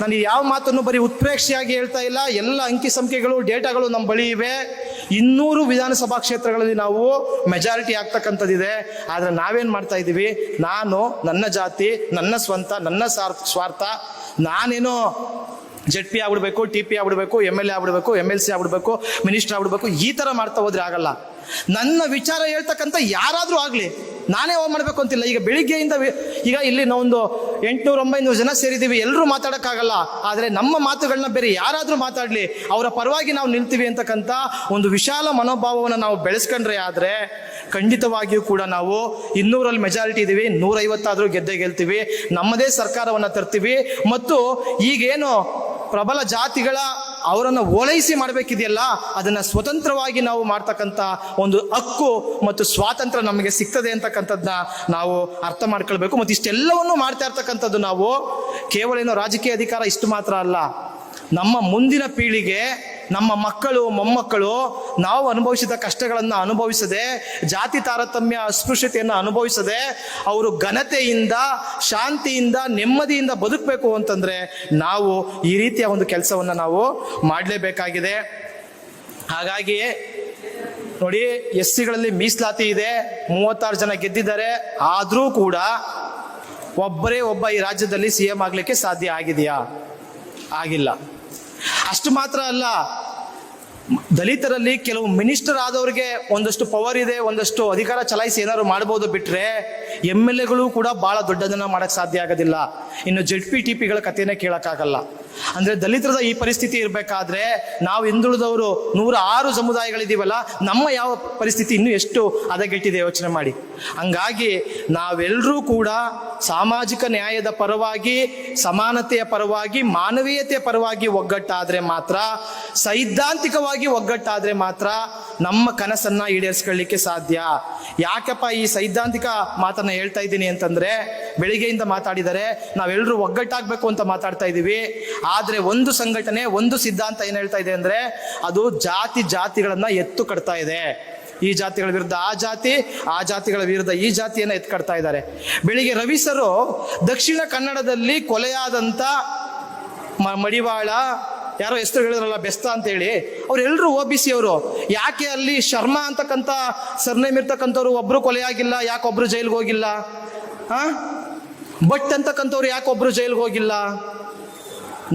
ನಾನು ಯಾವ ಮಾತನ್ನು ಬರೀ ಉತ್ಪ್ರೇಕ್ಷೆಯಾಗಿ ಹೇಳ್ತಾ ಇಲ್ಲ, ಎಲ್ಲ ಅಂಕಿ ಸಂಖ್ಯೆಗಳು, ಡೇಟಾಗಳು ನಮ್ಮ ಬಳಿ ಇವೆ. ಇನ್ನೂರು ವಿಧಾನಸಭಾ ಕ್ಷೇತ್ರಗಳಲ್ಲಿ ನಾವು ಮೆಜಾರಿಟಿ ಆಗ್ತಕ್ಕಂಥದ್ದಿದೆ. ಆದರೆ ನಾವೇನು ಮಾಡ್ತಾ ಇದ್ದೀವಿ? ನಾನು, ನನ್ನ ಜಾತಿ, ನನ್ನ ಸ್ವಂತ, ನನ್ನ ಸ್ವಾರ್ಥ, ನಾನೇನೋ ಜೆಡ್ ಪಿ ಆಗ್ಬಿಡ್ಬೇಕು ಟಿ ಪಿ ಆಗ್ಬಿಡ್ಬೇಕು ಎಂ ಎಲ್ ಎ ಆಗ್ಬಿಡ್ಬೇಕು ಎಂ ಎಲ್ ಸಿ ಆಗ್ಬಿಡ್ಬೇಕು ಮಿನಿಸ್ಟರ್ ಆಗ್ಬಿಡ್ಬೇಕು, ಈ ಥರ ಮಾಡ್ತಾ ಹೋದ್ರೆ ಆಗಲ್ಲ. ನನ್ನ ವಿಚಾರ ಹೇಳ್ತಕ್ಕಂಥ ಯಾರಾದರೂ ಆಗಲಿ, ನಾನೇ ಹೋಗಿ ಮಾಡಬೇಕು ಅಂತಿಲ್ಲ. ಈಗ ಬೆಳಿಗ್ಗೆಯಿಂದ ಈಗ ಇಲ್ಲಿ ನಾವೊಂದು ಎಂಟುನೂರ ಒಂಬೈನೂರು ಜನ ಸೇರಿದ್ದೀವಿ ಎಲ್ಲರೂ ಮಾತಾಡೋಕ್ಕಾಗಲ್ಲ. ಆದರೆ ನಮ್ಮ ಮಾತುಗಳನ್ನ ಬೇರೆ ಯಾರಾದರೂ ಮಾತಾಡಲಿ, ಅವರ ಪರವಾಗಿ ನಾವು ನಿಲ್ತೀವಿ ಅಂತಕ್ಕಂಥ ಒಂದು ವಿಶಾಲ ಮನೋಭಾವವನ್ನು ನಾವು ಬೆಳೆಸ್ಕೊಂಡ್ರೆ ಆದರೆ ಖಂಡಿತವಾಗಿಯೂ ಕೂಡ ನಾವು ಇನ್ನೂರಲ್ಲಿ ಮೆಜಾರಿಟಿ ಇದ್ದೀವಿ ನೂರೈವತ್ತಾದರೂ ಗೆದ್ದೆ ಗೆಲ್ತೀವಿ, ನಮ್ಮದೇ ಸರ್ಕಾರವನ್ನು ತರ್ತೀವಿ. ಮತ್ತು ಈಗೇನು ಪ್ರಬಲ ಜಾತಿಗಳ ಅವರನ್ನು ಓಲೈಸಿ ಮಾಡಬೇಕಿದೆಯಲ್ಲ, ಅದನ್ನ ಸ್ವತಂತ್ರವಾಗಿ ನಾವು ಮಾಡ್ತಕ್ಕಂಥ ಒಂದು ಹಕ್ಕು ಮತ್ತು ಸ್ವಾತಂತ್ರ್ಯ ನಮಗೆ ಸಿಗ್ತದೆ ಅಂತಕ್ಕಂಥದ್ದನ್ನ ನಾವು ಅರ್ಥ ಮಾಡ್ಕೊಳ್ಬೇಕು. ಮತ್ತು ಇಷ್ಟೆಲ್ಲವನ್ನು ಮಾಡ್ತಾ ಇರ್ತಕ್ಕಂಥದ್ದು ನಾವು ಕೇವಲ ಏನೋ ರಾಜಕೀಯ ಅಧಿಕಾರ ಇಷ್ಟು ಮಾತ್ರ ಅಲ್ಲ. ನಮ್ಮ ಮುಂದಿನ ಪೀಳಿಗೆ ನಮ್ಮ ಮಕ್ಕಳು, ಮೊಮ್ಮಕ್ಕಳು ನಾವು ಅನುಭವಿಸಿದ ಕಷ್ಟಗಳನ್ನು ಅನುಭವಿಸದೆ, ಜಾತಿ ತಾರತಮ್ಯ, ಅಸ್ಪೃಶ್ಯತೆಯನ್ನು ಅನುಭವಿಸದೆ, ಅವರು ಘನತೆಯಿಂದ, ಶಾಂತಿಯಿಂದ, ನೆಮ್ಮದಿಯಿಂದ ಬದುಕಬೇಕು ಅಂತಂದ್ರೆ ನಾವು ಈ ರೀತಿಯ ಒಂದು ಕೆಲಸವನ್ನು ನಾವು ಮಾಡಲೇಬೇಕಾಗಿದೆ. ಹಾಗಾಗಿ ನೋಡಿ ಎಸ್ ಸಿಗಳಲ್ಲಿ ಮೀಸಲಾತಿ ಇದೆ, ಮೂವತ್ತಾರು ಜನ ಗೆದ್ದಿದ್ದಾರೆ, ಆದರೂ ಕೂಡ ಒಬ್ಬರೇ ಒಬ್ಬ ಈ ರಾಜ್ಯದಲ್ಲಿ ಸಿ ಎಂ ಆಗಲಿಕ್ಕೆ ಸಾಧ್ಯ ಆಗಿದೆಯಾ? ಆಗಿಲ್ಲ. ಅಷ್ಟು ಮಾತ್ರ ಅಲ್ಲ, ದಲಿತರಲ್ಲಿ ಕೆಲವು ಮಿನಿಸ್ಟರ್ ಆದವ್ರಿಗೆ ಒಂದಷ್ಟು ಪವರ್ ಇದೆ, ಒಂದಷ್ಟು ಅಧಿಕಾರ ಚಲಾಯಿಸಿ ಏನಾದ್ರು ಮಾಡ್ಬೋದು ಬಿಟ್ರೆ ಎಂ ಎಲ್ ಎಗಳು ಕೂಡ ಬಹಳ ದೊಡ್ಡದನ್ನ ಮಾಡಕ್ ಸಾಧ್ಯ ಆಗೋದಿಲ್ಲ. ಇನ್ನು ಜೆಡ್ ಪಿ ಟಿ ಪಿಗಳ ಕಥೆನೇ ಕೇಳಕ್ಕಾಗಲ್ಲ. ಅಂದ್ರೆ ದಲಿತರದ ಈ ಪರಿಸ್ಥಿತಿ ಇರಬೇಕಾದ್ರೆ ನಾವು ಹಿಂದುಳಿದವರು ನೂರ ಆರು ಸಮುದಾಯಗಳಿದ್ದೀವಲ್ಲ, ನಮ್ಮ ಯಾವ ಪರಿಸ್ಥಿತಿ ಇನ್ನೂ ಎಷ್ಟು ಹದಗೆಟ್ಟಿದೆ ಯೋಚನೆ ಮಾಡಿ. ಹಂಗಾಗಿ ನಾವೆಲ್ಲರೂ ಕೂಡ ಸಾಮಾಜಿಕ ನ್ಯಾಯದ ಪರವಾಗಿ, ಸಮಾನತೆಯ ಪರವಾಗಿ, ಮಾನವೀಯತೆಯ ಪರವಾಗಿ ಒಗ್ಗಟ್ಟಾದ್ರೆ ಮಾತ್ರ, ಸೈದ್ಧಾಂತಿಕವಾಗಿ ಒಗ್ಗಟ್ಟಾದ್ರೆ ಮಾತ್ರ ನಮ್ಮ ಕನಸನ್ನ ಈಡೇರಿಸ್ಕೊಳ್ಳಿಕ್ಕೆ ಸಾಧ್ಯ. ಯಾಕಪ್ಪ ಈ ಸೈದ್ಧಾಂತಿಕ ಮಾತನ್ನ ಹೇಳ್ತಾ ಇದ್ದೀನಿ ಅಂತಂದ್ರೆ, ಬೆಳಿಗ್ಗೆಯಿಂದ ಮಾತಾಡಿದರೆ ನಾವೆಲ್ಲರೂ ಒಗ್ಗಟ್ಟಾಗಬೇಕು ಅಂತ ಮಾತಾಡ್ತಾ ಇದ್ದೀವಿ. ಆದ್ರೆ ಒಂದು ಸಂಘಟನೆ, ಒಂದು ಸಿದ್ಧಾಂತ ಏನು ಹೇಳ್ತಾ ಇದೆ ಅಂದ್ರೆ ಅದು ಜಾತಿ ಜಾತಿಗಳನ್ನು ಎತ್ತು ಕಟ್ತಾ ಇದೆ. ಈ ಜಾತಿಗಳ ವಿರುದ್ಧ ಆ ಜಾತಿ, ಆ ಜಾತಿಗಳ ವಿರುದ್ಧ ಈ ಜಾತಿಯನ್ನ ಎತ್ಕಡ್ತಾ ಇದ್ದಾರೆ. ಬೆಳಿಗ್ಗೆ ರವಿ ಸರು ದಕ್ಷಿಣ ಕನ್ನಡದಲ್ಲಿ ಕೊಲೆಯಾದಂತ ಮ- ಮಡಿವಾಳ, ಯಾರೋ ಹೆಸರು ಹೇಳಿದ್ರಲ್ಲ, ಬೆಸ್ತ ಅಂತ ಹೇಳಿ ಅವರೆಲ್ಲರೂ ಒ ಬಿ ಸಿ ಅವರು. ಯಾಕೆ ಅಲ್ಲಿ ಶರ್ಮಾ ಅಂತಕ್ಕಂಥ ಸರ್ನೇಮ್ ಇರ್ತಕ್ಕಂಥವ್ರು ಒಬ್ರು ಕೊಲೆಯಾಗಿಲ್ಲ ಯಾಕೆ ಒಬ್ರು ಜೈಲ್ಗೆ ಹೋಗಿಲ್ಲ? ಹಾ ಭಟ್ ಅಂತಕ್ಕಂಥವ್ರು ಯಾಕೆ ಒಬ್ರು ಜೈಲ್ಗೆ ಹೋಗಿಲ್ಲ?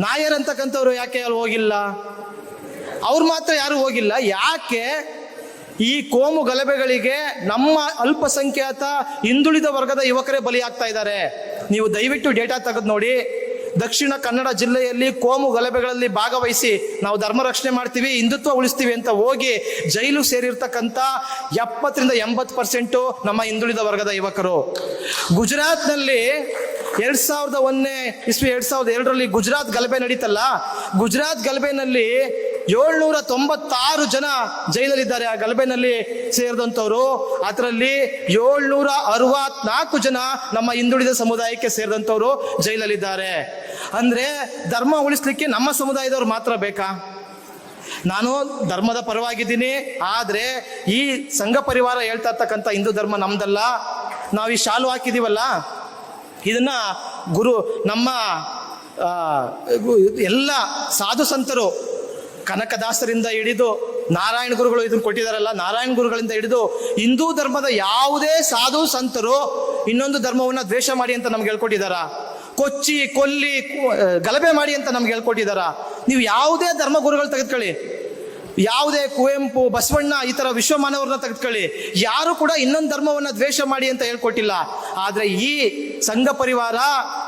ನಾಯರ್ ಅಂತಕ್ಕಂಥವ್ರು ಯಾಕೆ ಅಲ್ಲಿ ಹೋಗಿಲ್ಲ? ಅವ್ರು ಮಾತ್ರ ಯಾರು ಹೋಗಿಲ್ಲ. ಯಾಕೆ ಈ ಕೋಮು ಗಲಭೆಗಳಿಗೆ ನಮ್ಮ ಅಲ್ಪಸಂಖ್ಯಾತ ಹಿಂದುಳಿದ ವರ್ಗದ ಯುವಕರೇ ಬಲಿಯಾಗ್ತಾ ಇದ್ದಾರೆ? ನೀವು ದಯವಿಟ್ಟು ಡೇಟಾ ತೆಗೆದು ನೋಡಿ. ದಕ್ಷಿಣ ಕನ್ನಡ ಜಿಲ್ಲೆಯಲ್ಲಿ ಕೋಮು ಗಲಭೆಗಳಲ್ಲಿ ಭಾಗವಹಿಸಿ ನಾವು ಧರ್ಮ ರಕ್ಷಣೆ ಮಾಡ್ತೀವಿ, ಹಿಂದುತ್ವ ಉಳಿಸ್ತೀವಿ ಅಂತ ಹೋಗಿ ಜೈಲು ಸೇರಿರ್ತಕ್ಕಂಥ ಎಪ್ಪತ್ತರಿಂದ ಎಂಬತ್ತು ಪರ್ಸೆಂಟು ನಮ್ಮ ಹಿಂದುಳಿದ ವರ್ಗದ ಯುವಕರು. ಗುಜರಾತ್ನಲ್ಲಿ ಎರಡ್ ಸಾವಿರದ ಒಂದನೇ ಇಸ್ವಿ ಎರಡ್ ಸಾವಿರದ ಎರಡರಲ್ಲಿ ಗುಜರಾತ್ ಗಲಭೆ ನಡೀತಲ್ಲ, ಗುಜರಾತ್ ಗಲಭೆನಲ್ಲಿ ಏಳ್ನೂರ ತೊಂಬತ್ತಾರು ಜನ ಜೈಲಲ್ಲಿದ್ದಾರೆ. ಆ ಗಲಭೆನಲ್ಲಿ ಸೇರಿದಂಥವ್ರು, ಅದರಲ್ಲಿ ಏಳ್ನೂರ ಅರವತ್ನಾಲ್ಕು ಜನ ನಮ್ಮ ಹಿಂದುಳಿದ ಸಮುದಾಯಕ್ಕೆ ಸೇರಿದಂಥವ್ರು ಜೈಲಲ್ಲಿದ್ದಾರೆ. ಅಂದ್ರೆ ಧರ್ಮ ಉಳಿಸ್ಲಿಕ್ಕೆ ನಮ್ಮ ಸಮುದಾಯದವ್ರು ಮಾತ್ರ ಬೇಕಾ? ನಾನು ಧರ್ಮದ ಪರವಾಗಿದ್ದೀನಿ, ಆದ್ರೆ ಈ ಸಂಘ ಪರಿವಾರ ಹೇಳ್ತಾ ಇರ್ತಕ್ಕಂಥ ಹಿಂದೂ ಧರ್ಮ ನಮ್ದಲ್ಲ. ನಾವು ಈ ಶಾಲು ಹಾಕಿದೀವಲ್ಲ ಇದನ್ನ ಗುರು ನಮ್ಮ ಎಲ್ಲ ಸಾಧು ಸಂತರು ಕನಕದಾಸರಿಂದ ಹಿಡಿದು ನಾರಾಯಣ ಗುರುಗಳು ಇದನ್ನು ಕೊಟ್ಟಿದ್ದಾರಲ್ಲ ನಾರಾಯಣ ಗುರುಗಳಿಂದ ಹಿಡಿದು ಹಿಂದೂ ಧರ್ಮದ ಯಾವುದೇ ಸಾಧು ಸಂತರು ಇನ್ನೊಂದು ಧರ್ಮವನ್ನು ದ್ವೇಷ ಮಾಡಿ ಅಂತ ನಮ್ಗೆ ಹೇಳ್ಕೊಟ್ಟಿದಾರ. ಕೊಚ್ಚಿ, ಕೊಲ್ಲಿ, ಗಲಭೆ ಮಾಡಿ ಅಂತ ನಮ್ಗೆ ಹೇಳ್ಕೊಟ್ಟಿದಾರ. ನೀವು ಯಾವುದೇ ಧರ್ಮ ಗುರುಗಳು ತೆಗೆದುಕೊಳ್ಳಿ. ಯಾವುದೇ ಕುವೆಂಪು, ಬಸವಣ್ಣ ಈ ತರ ವಿಶ್ವಮಾನವರನ್ನ ತೆಗೆದುಕೊಳ್ಳಿ. ಯಾರು ಕೂಡ ಇನ್ನೊಂದು ಧರ್ಮವನ್ನ ದ್ವೇಷ ಮಾಡಿ ಅಂತ ಹೇಳ್ಕೊಟ್ಟಿಲ್ಲ. ಆದ್ರೆ ಈ ಸಂಘ ಪರಿವಾರ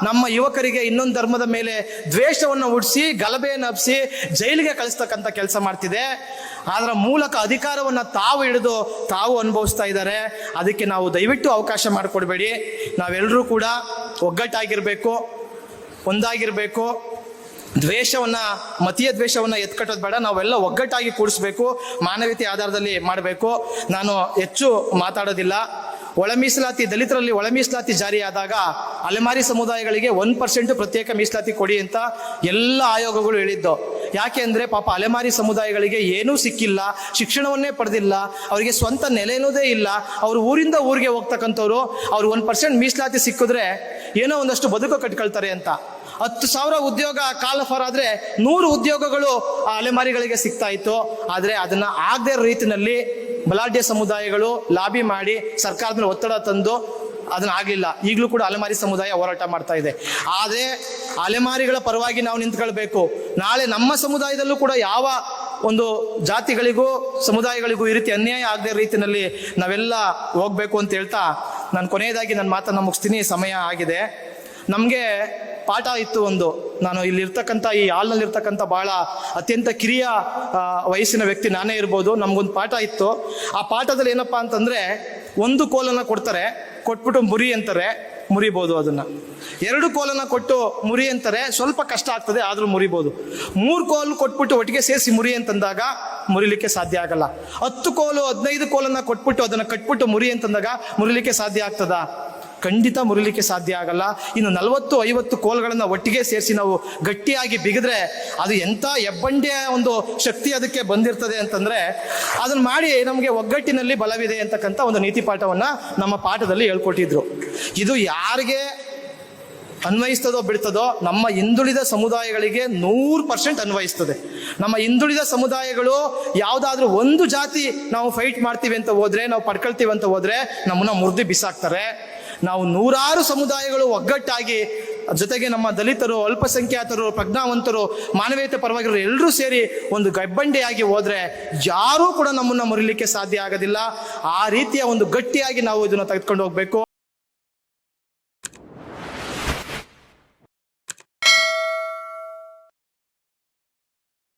ನಮ್ಮ ಯುವಕರಿಗೆ ಇನ್ನೊಂದು ಧರ್ಮದ ಮೇಲೆ ದ್ವೇಷವನ್ನು ಹುಟ್ಟಿಸಿ ಗಲಭೆಯನ್ನು ಹಬ್ಬಿಸಿ ಜೈಲಿಗೆ ಕಳಿಸ್ತಕ್ಕಂಥ ಕೆಲಸ ಮಾಡ್ತಿದೆ. ಅದರ ಮೂಲಕ ಅಧಿಕಾರವನ್ನ ತಾವು ಹಿಡಿದು ತಾವು ಅನುಭವಿಸ್ತಾ ಇದ್ದಾರೆ. ಅದಕ್ಕೆ ನಾವು ದಯವಿಟ್ಟು ಅವಕಾಶ ಮಾಡಿಕೊಡ್ಬೇಡಿ. ನಾವೆಲ್ಲರೂ ಕೂಡ ಒಗ್ಗಟ್ಟಾಗಿರಬೇಕು, ಒಂದಾಗಿರ್ಬೇಕು. ದ್ವೇಷವನ್ನ, ಮತೀಯ ದ್ವೇಷವನ್ನ ಎತ್ಕಟ್ಟೋದು ಬೇಡ. ನಾವೆಲ್ಲ ಒಗ್ಗಟ್ಟಾಗಿ ಕೂಡಿಸ್ಬೇಕು. ಮಾನವೀಯತೆ ಆಧಾರದಲ್ಲಿ ಮಾಡಬೇಕು. ನಾನು ಹೆಚ್ಚು ಮಾತಾಡೋದಿಲ್ಲ. ಒಳ ಮೀಸಲಾತಿ, ದಲಿತರಲ್ಲಿ ಒಳ ಮೀಸಲಾತಿ ಜಾರಿಯಾದಾಗ ಅಲೆಮಾರಿ ಸಮುದಾಯಗಳಿಗೆ ಒನ್ ಪರ್ಸೆಂಟ್ ಪ್ರತ್ಯೇಕ ಮೀಸಲಾತಿ ಕೊಡಿ ಅಂತ ಎಲ್ಲ ಆಯೋಗಗಳು ಹೇಳಿದ್ದು. ಯಾಕೆ ಅಂದರೆ ಪಾಪ ಅಲೆಮಾರಿ ಸಮುದಾಯಗಳಿಗೆ ಏನೂ ಸಿಕ್ಕಿಲ್ಲ, ಶಿಕ್ಷಣವನ್ನೇ ಪಡೆದಿಲ್ಲ, ಅವರಿಗೆ ಸ್ವಂತ ನೆಲೆ ಇಲ್ಲ. ಅವರು ಊರಿಂದ ಊರಿಗೆ ಹೋಗ್ತಕ್ಕಂಥವ್ರು, ಅವ್ರು ಒನ್ ಪರ್ಸೆಂಟ್ ಮೀಸಲಾತಿ ಸಿಕ್ಕಿದ್ರೆ ಏನೋ ಒಂದಷ್ಟು ಬದುಕು ಕಟ್ಕೊಳ್ತಾರೆ ಅಂತ. ಹತ್ತು ಸಾವಿರ ಉದ್ಯೋಗ ಕಾಲಫರ್ ಆದ್ರೆ ನೂರು ಉದ್ಯೋಗಗಳು ಆ ಅಲೆಮಾರಿಗಳಿಗೆ ಸಿಗ್ತಾ ಇತ್ತು. ಆದ್ರೆ ಅದನ್ನ ಆಗದೆ ರೀತಿನಲ್ಲಿ ಬಲಾಢ್ಯ ಸಮುದಾಯಗಳು ಲಾಬಿ ಮಾಡಿ ಸರ್ಕಾರದ ಒತ್ತಡ ತಂದು ಅದನ್ನ ಆಗಲಿಲ್ಲ. ಈಗಲೂ ಕೂಡ ಅಲೆಮಾರಿ ಸಮುದಾಯ ಹೋರಾಟ ಮಾಡ್ತಾ ಇದೆ. ಆದ್ರೆ ಅಲೆಮಾರಿಗಳ ಪರವಾಗಿ ನಾವು ನಿಂತ್ಕೊಳ್ಬೇಕು. ನಾಳೆ ನಮ್ಮ ಸಮುದಾಯದಲ್ಲೂ ಕೂಡ ಯಾವ ಒಂದು ಜಾತಿಗಳಿಗೂ ಸಮುದಾಯಗಳಿಗೂ ಈ ರೀತಿ ಅನ್ಯಾಯ ಆಗದೆ ರೀತಿಯಲ್ಲಿ ನಾವೆಲ್ಲ ಹೋಗ್ಬೇಕು ಅಂತ ಹೇಳ್ತಾ ನಾನು ಕೊನೆಯದಾಗಿ ನನ್ನ ಮಾತನ್ನ ಮುಗಿಸ್ತೀನಿ. ಸಮಯ ಆಗಿದೆ. ನಮಗೆ ಪಾಠ ಇತ್ತು ಒಂದು. ನಾನು ಇಲ್ಲಿರ್ತಕ್ಕಂಥ ಈ ಹಾಲ್ನಲ್ಲಿರ್ತಕ್ಕಂಥ ಬಹಳ ಅತ್ಯಂತ ಕಿರಿಯ ವಯಸ್ಸಿನ ವ್ಯಕ್ತಿ ನಾನೇ ಇರ್ಬೋದು. ನಮಗೊಂದು ಪಾಠ ಇತ್ತು. ಆ ಪಾಠದಲ್ಲಿ ಏನಪ್ಪ ಅಂತಂದರೆ ಒಂದು ಕೋಲನ್ನು ಕೊಡ್ತಾರೆ, ಕೊಟ್ಬಿಟ್ಟು ಮುರಿ ಅಂತಾರೆ, ಮುರಿಬೋದು ಅದನ್ನು. ಎರಡು ಕೋಲನ್ನು ಕೊಟ್ಟು ಮುರಿ ಅಂತಾರೆ, ಸ್ವಲ್ಪ ಕಷ್ಟ ಆಗ್ತದೆ, ಆದರೂ ಮುರಿಬೋದು. ಮೂರು ಕೋಲು ಕೊಟ್ಬಿಟ್ಟು ಒಟ್ಟಿಗೆ ಸೇರಿಸಿ ಮುರಿ ಅಂತಂದಾಗ ಮುರಿಲಿಕ್ಕೆ ಸಾಧ್ಯ ಆಗಲ್ಲ. ಹತ್ತು ಕೋಲು, ಹದಿನೈದು ಕೋಲನ್ನು ಕೊಟ್ಬಿಟ್ಟು ಅದನ್ನು ಕಟ್ಬಿಟ್ಟು ಮುರಿ ಅಂತಂದಾಗ ಮುರಿಲಿಕ್ಕೆ ಸಾಧ್ಯ ಆಗ್ತದಾ? ಖಂಡಿತ ಮುರಿಲಿಕ್ಕೆ ಸಾಧ್ಯ ಆಗಲ್ಲ. ಇನ್ನು ನಲವತ್ತು, ಐವತ್ತು ಕೋಲ್ಗಳನ್ನ ಒಟ್ಟಿಗೆ ಸೇರಿಸಿ ನಾವು ಗಟ್ಟಿಯಾಗಿ ಬಿಗಿದ್ರೆ ಅದು ಎಂಥ ಹೆಬ್ಬಂಡೆಯ ಒಂದು ಶಕ್ತಿ ಅದಕ್ಕೆ ಬಂದಿರ್ತದೆ ಅಂತಂದ್ರೆ ಅದನ್ನ ಮಾಡಿ ನಮಗೆ ಒಗ್ಗಟ್ಟಿನಲ್ಲಿ ಬಲವಿದೆ ಅಂತಕ್ಕಂಥ ಒಂದು ನೀತಿ ಪಾಠವನ್ನ ನಮ್ಮ ಪಾಠದಲ್ಲಿ ಹೇಳ್ಕೊಟ್ಟಿದ್ರು. ಇದು ಯಾರಿಗೆ ಅನ್ವಯಿಸ್ತದೋ ಬಿಡ್ತದೋ ನಮ್ಮ ಹಿಂದುಳಿದ ಸಮುದಾಯಗಳಿಗೆ ನೂರು ಪರ್ಸೆಂಟ್ ಅನ್ವಯಿಸ್ತದೆ. ನಮ್ಮ ಹಿಂದುಳಿದ ಸಮುದಾಯಗಳು ಯಾವುದಾದ್ರೂ ಒಂದು ಜಾತಿ ನಾವು ಫೈಟ್ ಮಾಡ್ತೀವಿ ಅಂತ ಹೋದ್ರೆ, ನಾವು ಪಡ್ಕೊಳ್ತೀವಿ ಅಂತ ಹೋದ್ರೆ ನಮ್ಮನ್ನ ಮುರಿದು ಬಿಸಾಕ್ತಾರೆ. ನಾವು ನೂರಾರು ಸಮುದಾಯಗಳು ಒಗ್ಗಟ್ಟಾಗಿ, ಜೊತೆಗೆ ನಮ್ಮ ದಲಿತರು, ಅಲ್ಪಸಂಖ್ಯಾತರು, ಪ್ರಜ್ಞಾವಂತರು, ಮಾನವೀಯತೆ ಪರವಾಗಿರೋ ಎಲ್ಲರೂ ಸೇರಿ ಒಂದು ಗಬ್ಬಂಡಿಯಾಗಿ ಹೋದ್ರೆ ಯಾರೂ ಕೂಡ ನಮ್ಮನ್ನ ಮುರಿಲಿಕ್ಕೆ ಸಾಧ್ಯ ಆಗೋದಿಲ್ಲ. ಆ ರೀತಿಯ ಒಂದು ಗಟ್ಟಿಯಾಗಿ ನಾವು ಇದನ್ನು ತೆಗೆದುಕೊಂಡು ಹೋಗ್ಬೇಕು.